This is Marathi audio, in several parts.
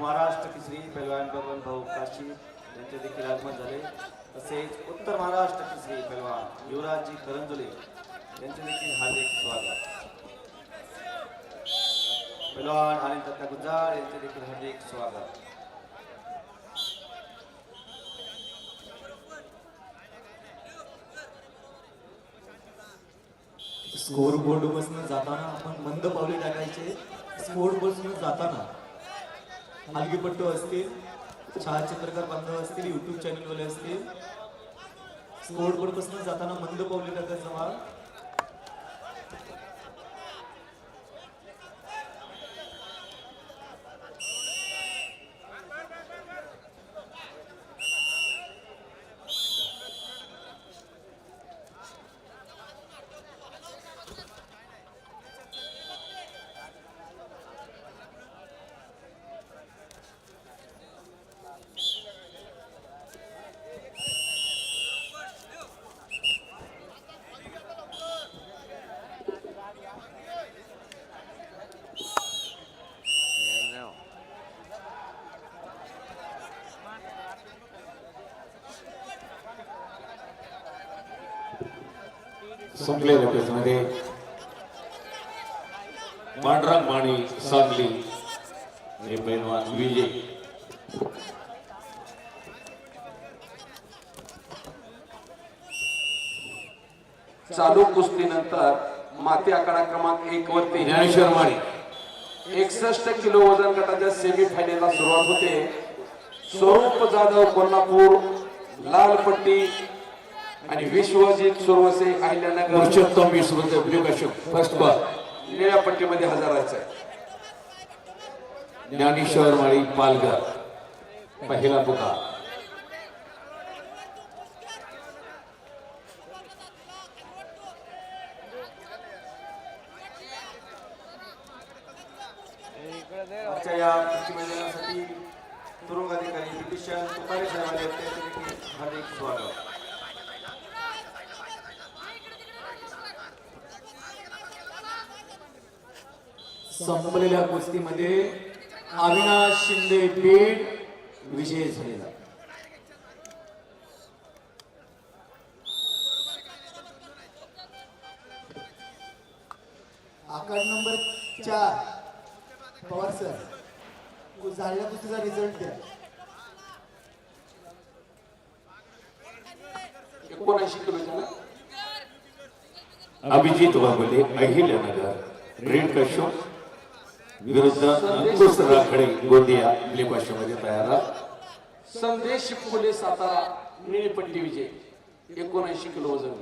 महाराष्ट्र केसरी पैलवान बबन भाऊ काशी यांचे देखील आगमन झाले. तसेच उत्तर महाराष्ट्र केसरी पैलवान युवराजजी करंजुले यांचे देखील हार्दिक स्वागत. पैलवान आनंद दत्ता गुंजाळ यांचे देखील हार्दिक स्वागत. स्कोर बोर्ड बसून जाताना आपण मंद पावले टाकायचे. स्कोर बसून जाताना हलगीपट्टू असतील छायाचित्रकार बांधव असतील युट्यूब चॅनलवाले असतील. स्कोर बोर्डपासून जाताना मंद पावले टाकायचं मार्ग संपलेल्या मध्ये पांढरा माणी सांगली हे पैलवान विजय. चालू कुस्तीनंतर माती आकडा क्रमांक एक वरती ज्ञानेश्वर माणी एकसष्ट किलो वजन गटाच्या सेमी फायनलला सुरुवात होते. स्वरूप जाधव कोल्हापूर लाल पट्टी आणि विश्वजित सुरवसे अहिल्यानगर पुरुषोत्तम विश्वत ब्ल्यू कश्यप फर्स्ट बॉल निळ्या पट्टीमध्ये हजर राहायचंय ज्ञानेश्वर माळी पालघर. पहिला पुकार आजच्या या तुरुंग अधिकारी ब्रिटिशन तुकारे साहेब आले होते त्यांचे देखील हार्दिक स्वागत. संपलेल्या कुस्तीमध्ये अविनाश शिंदे पीठ विजय झालेला. आकार नंबर चार पवार सर. झालेल्या कुस्तीचा रिझल्ट द्या. एकोणऐंशी किलो झाला अभिजित वाघोले अहिल्यानगर. रेड कशो विरुद्ध अंकुश राखडे गोंदिया ब्ल्यू मध्ये तयार संदेश फुले सातारा निळी पट्टी विजय एकोणऐंशी किलो वजन.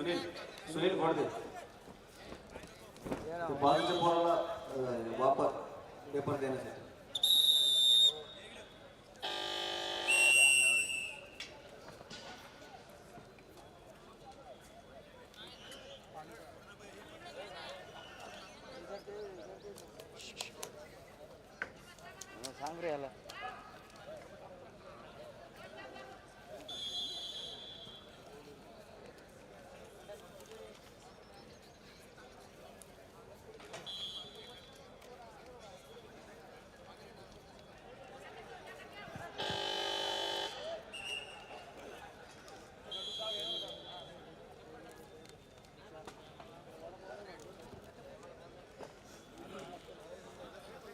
सुनील सुनील घोडदे बाजूच्या पोराला वापर पेपर देण्यासाठी. सांग रे याला.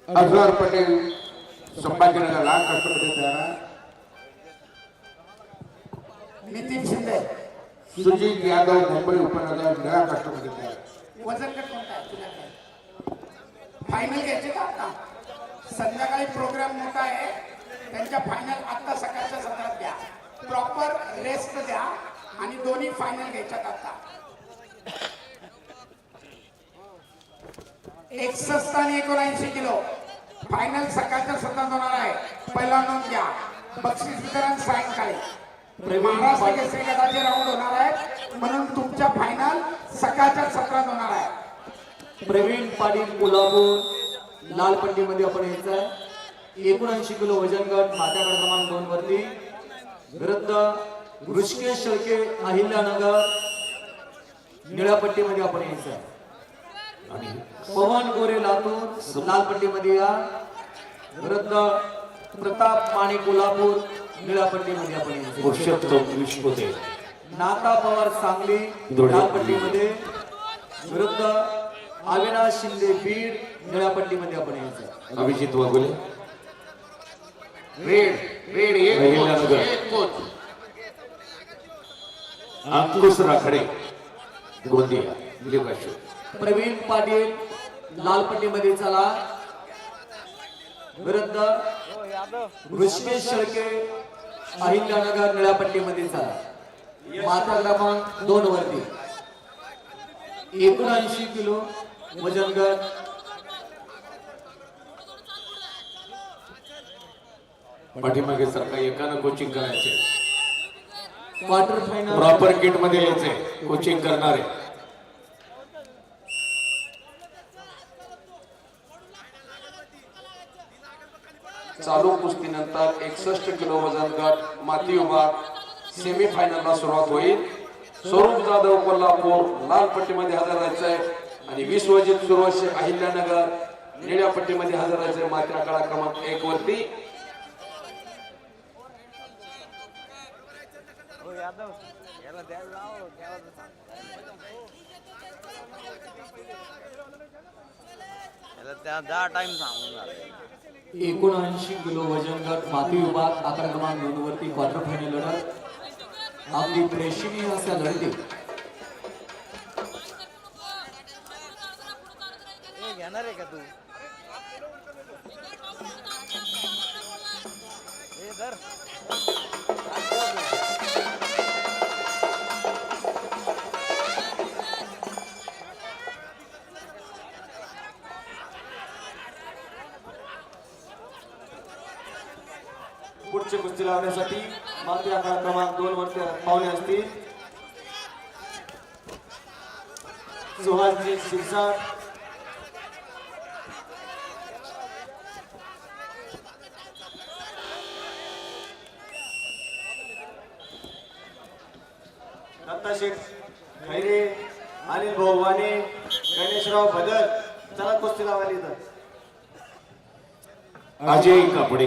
अजहर पटेल संभाजीनगर लाल कष्टपती तयार. नितीन शिंदे. सुजित यादव मुंबई उपनगर निळा कष्टपती तयार. वजन कोणता फायनल घ्यायचे का आता? संध्याकाळी प्रोग्राम मोठा आहे. त्यांच्या फायनल आता सकाळच्या सत्रात द्या. प्रॉपर रेस्ट द्या आणि दोन्ही फायनल घ्यायच्यात आता. एकसष्ट आणि एकोणऐंशी किलो. फायनल सकाळच्या सत्रात होणार आहे. पहिला नोंद घ्या. बक्षीस वितरण सायंकाळी. महाराष्ट्र केसरी गटाचे राऊंड होणार आहेत. म्हणून तुमच्या फायनल सकाळच्या सत्रात होणार आहे. प्रवीण पाटील कोल्हापूर लाल पट्टीमध्ये आपण यायचं आहे एकोणऐंशी किलो वजन गट मात्याकडे क्रमांक दोन वरती. विरुद्ध ऋषिकेश शेळके अहिल्यानगर निळ्या पट्टीमध्ये आपण यायचं आहे पवन गोरे लातूर लाल पट्टीमध्ये या विरुद्ध प्रताप माने कोल्हापूर निळ्या पट्टीमध्ये आपण. पुरुषोत्तम विश्वते नाता पवार सांगली धुळे. लाल पट्टीमध्ये विरुद्ध अविनाश शिंदे बीड निळ्या पट्टीमध्ये आपण यायचं. अभिजित वाघोले रेड रेड एक अंकुश राखडे गोंदिया कॅशो प्रवीण पाटील लाल पट्टीमध्ये चला. विरुद्ध ऋषिकेश शेळके अहिल्यानगर निळ्या पट्टीमध्ये चला. माता क्रमांक दोन वरती. एकोणऐंशी किलो वजन गट पाठीमागे सारखा एकानं कोचिंग करायचे. क्वार्टर फायनल प्रॉपर किटमध्ये यायचे. कोचिंग करणारे. चालू कुस्तीनंतर एकसष्ट किलो वजन गट माती उभा. सेमी फायनलला सुरुवात होईल. स्वरूप जाधव कोल्हापूर लाल पट्टीमध्ये हजर राहायचं आहे आणि विश्वजित सुरवशी अहिल्यानगर निळ्या पट्टीमध्ये हजर राहायचंय. मात्र आकडा क्रमांक एक वरती. याला त्या दहा टाइम सांगून झाले. एकोणऐंशी किलो वजन गट माती विभाग अकरा क्रमांक दोन वरती क्वार्टर फायनल लढत. आपली प्रेक्षणीय अशा लढतीत पुढची कुस्ती लावण्यासाठी माती आकडा क्रमांक दोन वरती पाहुणे असतील. सुहासजी शिरसाट. दत्ताशेठ खैरे अनिल भाऊ वाने गणेशराव भदर. चला कुस्ती लावायला येतात अजय कापडे.